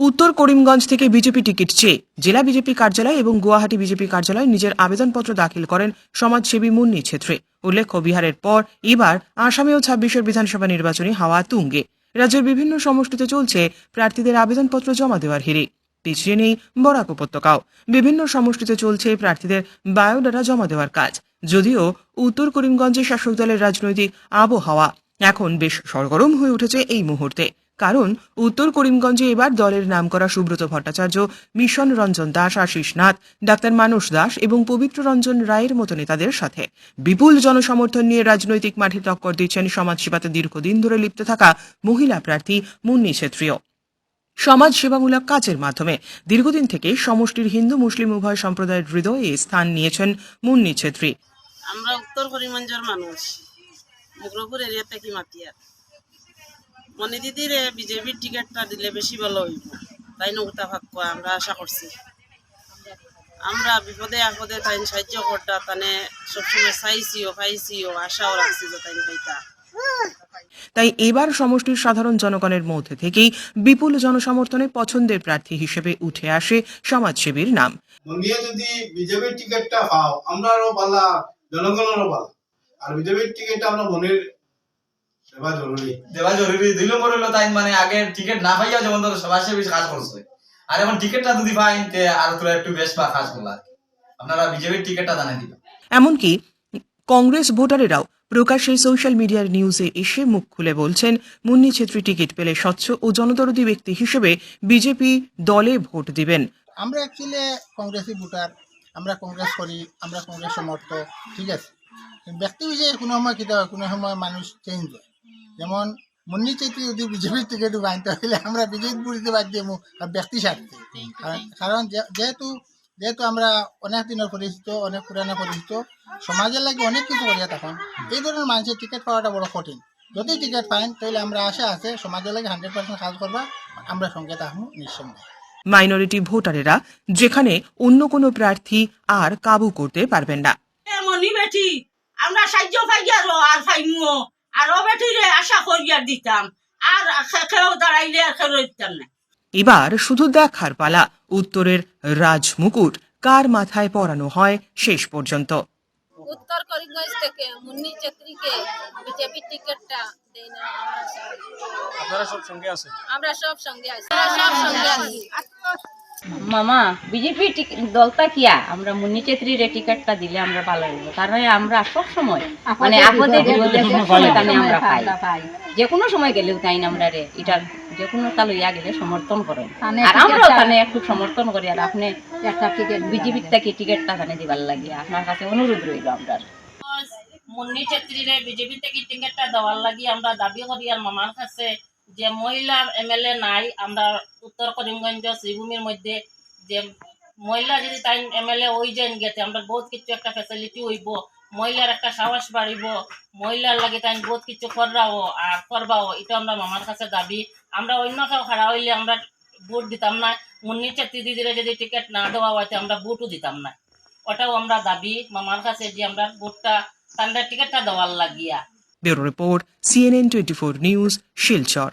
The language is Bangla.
উত্তর করিমগঞ্জ থেকে বিজেপি টিকিট চেয়ে জেলা বিজেপি কার্যালয় এবং গুয়াহাটি বিজেপি কার্যালয়ে নিজের আবেদনপত্র দাখিল করেন সমাজসেবী মুন্নি ছেত্রী। উল্লেখ্য, বিহারের পর এবার আসামে ও ছাব্বিশের বিধানসভা নির্বাচনী হাওয়া তুঙ্গে। রাজ্যের বিভিন্ন সমষ্টিতে চলছে প্রার্থীদের আবেদনপত্র জমা দেওয়ার হিড়ি পিছিয়ে নেই, বরাক উপত্যকাও। বিভিন্ন সমষ্টিতে চলছে প্রার্থীদের বায়োডাটা জমা দেওয়ার কাজ। যদিও উত্তর করিমগঞ্জে শাসক দলের রাজনৈতিক আবহাওয়া এখন বেশ সরগরম হয়ে উঠেছে এই মুহূর্তে। কারণ উত্তর করিমগঞ্জে এবার দলের নামকরা সুব্রত ভট্টাচার্য, মিশন রঞ্জন দাস, আশিস নাথ, ডাক্তার মানস দাস এবং পবিত্র রঞ্জন রায়ের মতো নেতাদের সাথে। বিপুল জনসমর্থন নিয়ে রাজনৈতিক মাঠে টক্কর দিচ্ছেন সমাজসেবাতে দীর্ঘদিন ধরে লিপ্ত থাকা মহিলা প্রার্থী মুন্নি ছেত্রীও। সমাজ সেবামূলক কাজের মাধ্যমে দীর্ঘদিন থেকে সমষ্টির হিন্দু মুসলিম উভয় সম্প্রদায়ের হৃদয়ে স্থান নিয়েছেন মুন্নি ছেত্রী। আমরা উত্তর করিমগঞ্জের মানুষ, মুগ্রপুর এরিয়া থেকে মাতিয়ার মনে দিদির বিজেপির টিকিটটা দিলে বেশি ভালো হইব। তাই নৌকা ভাগ্য আমরা আশা করছি। আমরা বিপদে আপদে তাই সাহায্য করতা তানে সবসময় চাইছিও পাইছিও আশাও রাখছি যে তাই পাইতা তাই এবার সমষ্টির সাধারণ জনগণের মধ্যে থেকেই বিপুল জনসমর্থনে পছন্দের প্রার্থী হিসেবে উঠে আসে সমাজসেবীর নাম। যদি বিজেপির টিকিটটা পাও আমরারও পালা জনগণেরও পালা। আর বিজেপির টিকিটটা আমরা মনের জরুরি। দেওয়া জরুরি। দুই নম্বর হলো তাই মানে আগে টিকিট না পাইয়া যেমন ধরো সমাজসেবী কাজ করছে। আর এখন টিকিটটা যদি পাই তে আর তোরা একটু বেশ বা কাজ করলা। আপনারা বিজেপির টিকিটটা জানিয়ে দিবেন এমনকি কংগ্রেস ভোটারেরাও প্রকাশ্যে সোশ্যাল মিডিয়ার নিউজে এসে মুখ খুলে বলছেন মুন্নি ছেত্রী টিকিট পেলে স্বচ্ছ ও জনদরদী ব্যক্তি হিসেবে বিজেপি দলে ভোট দিবেন। আমরা অ্যাকচুয়ালি কংগ্রেসি ভোটার আমরা কংগ্রেস করি আমরা কংগ্রেস সমর্থক ঠিক আছে? ব্যক্তি বিষয়ে কোনো সময় হয় কোনো সময় মানুষ চেঞ্জ হয়। যেমন মুন্নি চেত্রী যদি বিজেপির টিকিট বাঁধতে হলে আমরা বিজেপি বুঝতে বাদ দিয়ে ব্যক্তি স্বার্থে। কারণ- কারণ যে- যেহেতু যেহেতু আমরা অনেক দিনের পরিচিত অনেক পুরানো পরিচিত সমাজের লাগে অনেক কিছু করিয়া তখন। এই ধরনের মানুষের টিকিট পাওয়াটা বড় কঠিন। যদি টিকিট পাইন তাহলে আমরা আশা আছে সমাজের লাগে হান্ড্রেড পার্সেন্ট কাজ করবা আমরা সঙ্গে থাকব নিঃসন্দেহে। মাইনরিটি ভোটারেরা যেখানে অন্য কোনো প্রার্থী আর কাবু করতে পারবেন না। বেটি আমরা সাহায্য আর পাইমু আর ও আশা করিয়া দিতাম। আর খেও দাঁড়াইলে আর খেলো দিতাম না। এবার শুধু দেখার পালা উত্তরের রাজমুকুট কার মাথায় পরানো হয় শেষ পর্যন্ত। উত্তর করিমগঞ্জ থেকে মুন্নি চেত্রীকে বিজেপি টিকিটটা দেই না আমরা সব। সঙ্গে আছেন? আমরা সব সঙ্গে আছি। আমরা সব সঙ্গে আছি। মামা বিজেপি দলটা কিয়া? আমরা মুন্নি চেত্রীর টিকিটটা দিলে আমরা ভালো হইব। কারণ আমরা সব সময় মানে আপদে বিপদে সব আমরা পাই। যে কোনো সময় গেলেও তাই না আমরা রে? এটা যে কোনো তা লইয়া গেলে সমর্থন করেন। আর আমরাও তানে একটু সমর্থন করি আর আপনি একটা টিকিট বিজেপির থেকে টিকিটটা তানে দিবার লাগিয়া আপনার কাছে অনুরোধ রইল আমরা মুন্নি ছেত্রীরে বিজেপি থেকে টিকিটটা দেওয়ার লাগি। আমরা দাবি করি আর মামার কাছে যে মহিলা এমএলএ নাই, আমরা উত্তর করিমগঞ্জ শ্রীভূমির মধ্যে যে মহিলা যদি তাই এমএলএ ওই যেন গেতে, আমরা বহুত কিছু একটা ফেসিলিটি হইব, মহিলার একটা সাহস বাড়িব, মহিলার লাগে তাই বহুত কিছু কররাও আর করবাও, এটা আমরা মামার কাছে দাবি। আমরা অন্য কেউ খাড়া হইলে আমরা ভোট দিতাম না মুন্নি ছেত্রী দিদিরে যদি টিকিট না দেওয়া হয়তো আমরা ভোটও দিতাম না। ওটাও আমরা দাবি মামার কাছে যে আমরা ভোটটা তাদের টিকিটটা দেওয়ার লাগিয়া। Bureau report CNN twenty four news, Silchar.